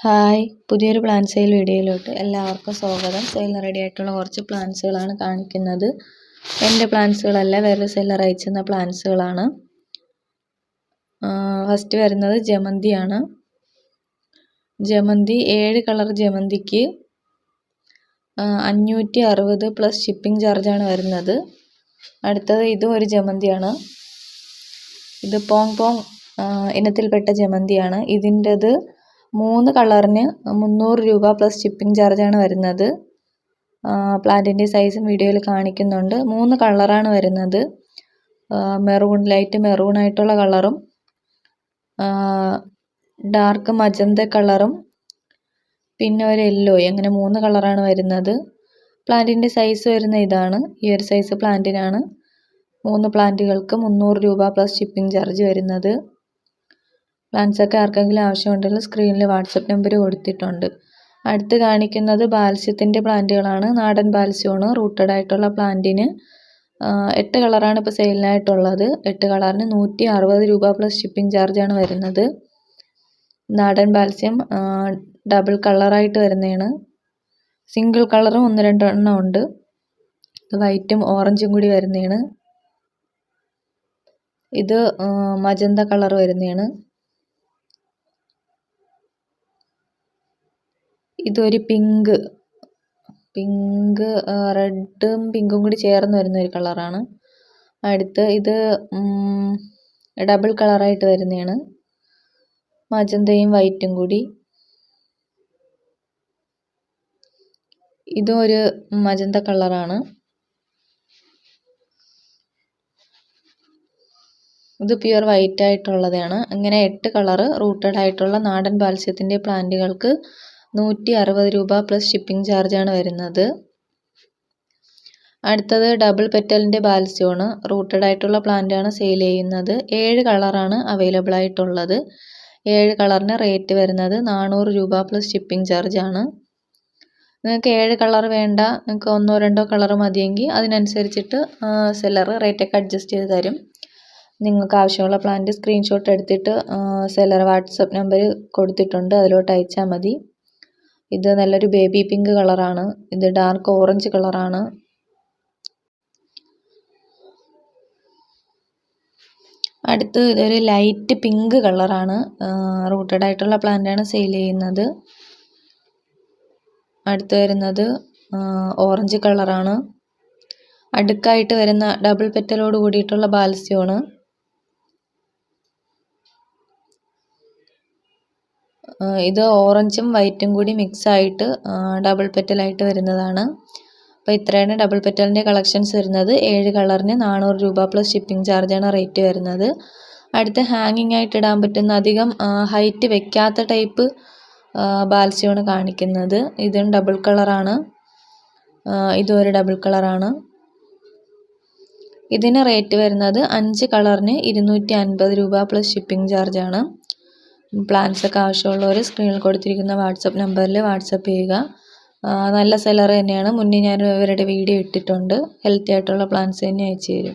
Hi. പുതിയൊരു plan sale വീഡിയോയിലോട്ട് എല്ലാവർക്കും സ്വാഗതം. സെയിലിന് റെഡി ആയിട്ടുള്ള കുറച്ച് പ്ലാൻസുകളാണ് കാണിക്കുന്നത്. എന്റെ പ്ലാൻസുകളല്ല വേറെ സെല്ലർ അയച്ചുന്ന പ്ലാൻസുകളാണ്. ഫസ്റ്റ് വരുന്നത് ജമന്തിയാണ്. ജമന്തി ഏഴ് കളർ ജമന്തിക്ക് അഞ്ഞൂറ്റി അറുപത് പ്ലസ് ഷിപ്പിംഗ് ചാർജാണ് വരുന്നത്. അടുത്തത് ഇതും ഒരു ജമന്തിയാണ്. ഇത് പോങ് പോങ് ഇനത്തിൽപ്പെട്ട ജമന്തിയാണ്. ഇതിന്റെത് മൂന്ന് കളറിന് മുന്നൂറ് രൂപ പ്ലസ് ഷിപ്പിംഗ് ചാർജാണ് വരുന്നത്. പ്ലാന്റിന്റെ സൈസും വീഡിയോയിൽ കാണിക്കുന്നുണ്ട്. മൂന്ന് കളറാണ് വരുന്നത്. മെറൂൺ ലൈറ്റ് മെറൂൺ ആയിട്ടുള്ള കളറും ഡാർക്ക് മജന്ത കളറും പിന്നെ ഒരു യെല്ലോ അങ്ങനെ മൂന്ന് കളറാണ് വരുന്നത്. പ്ലാന്റിന്റെ സൈസ് വരുന്ന ഇതാണ്. ഈ ഒരു സൈസ് പ്ലാന്റിനാണ് മൂന്ന് പ്ലാന്റുകൾക്ക് മുന്നൂറ് രൂപ പ്ലസ് ഷിപ്പിംഗ് ചാർജ് വരുന്നത്. പ്ലാൻസൊക്കെ ആർക്കെങ്കിലും ആവശ്യമുണ്ടെങ്കിൽ സ്ക്രീനിൽ വാട്സപ്പ് നമ്പർ കൊടുത്തിട്ടുണ്ട്. അടുത്ത് കാണിക്കുന്നത് ബാൽസ്യത്തിന്റെ പ്ലാന്റുകളാണ് നാടൻ ബാൽസ്യമാണ്. റൂട്ടഡ് ആയിട്ടുള്ള പ്ലാന്റിന് എട്ട് കളറാണ് ഇപ്പോൾ സെയിലിനായിട്ടുള്ളത് എട്ട് കളറിന് നൂറ്റി അറുപത് രൂപ പ്ലസ് ഷിപ്പിംഗ് ചാർജാണ് വരുന്നത്. നാടൻ ബാൽസ്യം ഡബിൾ കളറായിട്ട് വരുന്നതാണ്. സിംഗിൾ കളറും ഒന്ന് രണ്ടെണ്ണം ഉണ്ട്. വൈറ്റും ഓറഞ്ചും കൂടി വരുന്നതാണ്. ഇത് മജന്ത കളർ വരുന്നതാണ്. ഇതൊരു പിങ്ക് പിങ്ക് റെഡും പിങ്കും കൂടി ചേർന്ന് വരുന്ന ഒരു കളറാണ്. അടുത്ത് ഇത് ഡബിൾ കളറായിട്ട് വരുന്നതാണ്. മജന്തയും വൈറ്റും കൂടി. ഇതും ഒരു മജന്ത കളറാണ്. ഇത് പ്യുർ വൈറ്റ് ആയിട്ടുള്ളതാണ് അങ്ങനെ എട്ട് കളറ് റൂട്ടഡ് ആയിട്ടുള്ള നാടൻ പാൽസ്യത്തിന്റെ പ്ലാന്റുകൾക്ക് നൂറ്റി അറുപത് രൂപ പ്ലസ് ഷിപ്പിംഗ് ചാർജാണ് വരുന്നത്. അടുത്തത് ഡബിൾ പെറ്റലിന്റെ ബാൽസ്യോണ് റൂട്ടഡ് ആയിട്ടുള്ള പ്ലാന്റാണ് സെയിൽ ചെയ്യുന്നത്. ഏഴ് കളറാണ് അവൈലബിൾ ആയിട്ടുള്ളത്. ഏഴ് കളറിന് റേറ്റ് വരുന്നത് നാനൂറ് രൂപ പ്ലസ് ഷിപ്പിംഗ് ചാർജാണ് നിങ്ങൾക്ക് ഏഴ് കളർ വേണ്ട നിങ്ങൾക്ക് ഒന്നോ രണ്ടോ കളർ മതിയെങ്കിൽ അതിനനുസരിച്ചിട്ട് സെല്ലർ റേറ്റൊക്കെ അഡ്ജസ്റ്റ് ചെയ്ത് തരും. നിങ്ങൾക്ക് ആവശ്യമുള്ള പ്ലാന്റ് സ്ക്രീൻഷോട്ട് എടുത്തിട്ട് സെല്ലർ വാട്സപ്പ് നമ്പർ കൊടുത്തിട്ടുണ്ട് അതിലോട്ട് അയച്ചാൽ മതി. ഇത് നല്ലൊരു ബേബി പിങ്ക് കളറാണ്. ഇത് ഡാർക്ക് ഓറഞ്ച് കളറാണ്. അടുത്ത് ഇതൊരു ലൈറ്റ് പിങ്ക് കളറാണ്. റൂട്ടഡ് ആയിട്ടുള്ള പ്ലാന്റാണ് സെയിൽ ചെയ്യുന്നത്. അടുത്ത് വരുന്നത് ഓറഞ്ച് കളറാണ്. അടുക്കായിട്ട് വരുന്ന ഡബിൾ പെറ്റലോട് കൂടിയിട്ടുള്ള ബാൽസ്യമാണ് ഇത് ഓറഞ്ചും വൈറ്റും കൂടി മിക്സ് ആയിട്ട് ഡബിൾ പെറ്റലായിട്ട് വരുന്നതാണ്. അപ്പോൾ ഇത്രയാണ് ഡബിൾ പെറ്റലിന്റെ കളക്ഷൻസ് വരുന്നത്. ഏഴ് കളറിന് നാനൂറ് രൂപ പ്ലസ് ഷിപ്പിംഗ് ചാർജാണ് റേറ്റ് വരുന്നത്. അടുത്ത ഹാങ്ങിങ് ആയിട്ട് ഇടാൻ പറ്റുന്ന അധികം ഹൈറ്റ് വെക്കാത്ത ടൈപ്പ് ബാൽസ്യമാണ് കാണിക്കുന്നത്. ഇതും ഡബിൾ കളറാണ് ഇതും ഒരു ഡബിൾ കളറാണ് ഇതിന് റേറ്റ് വരുന്നത് അഞ്ച് കളറിന് ഇരുന്നൂറ്റി അൻപത് രൂപ പ്ലസ് ഷിപ്പിംഗ് ചാർജാണ് പ്ലാൻസൊക്കെ ആവശ്യമുള്ളവർ സ്ക്രീനിൽ കൊടുത്തിരിക്കുന്ന വാട്സപ്പ് നമ്പറിൽ വാട്സപ്പ് ചെയ്യുക. നല്ല സെല്ലർ തന്നെയാണ്. മുന്നേ ഞാൻ ഇവരുടെ വീഡിയോ ഇട്ടിട്ടുണ്ട്. ഹെൽത്തി ആയിട്ടുള്ള പ്ലാൻസ് തന്നെ അയച്ചു തരും.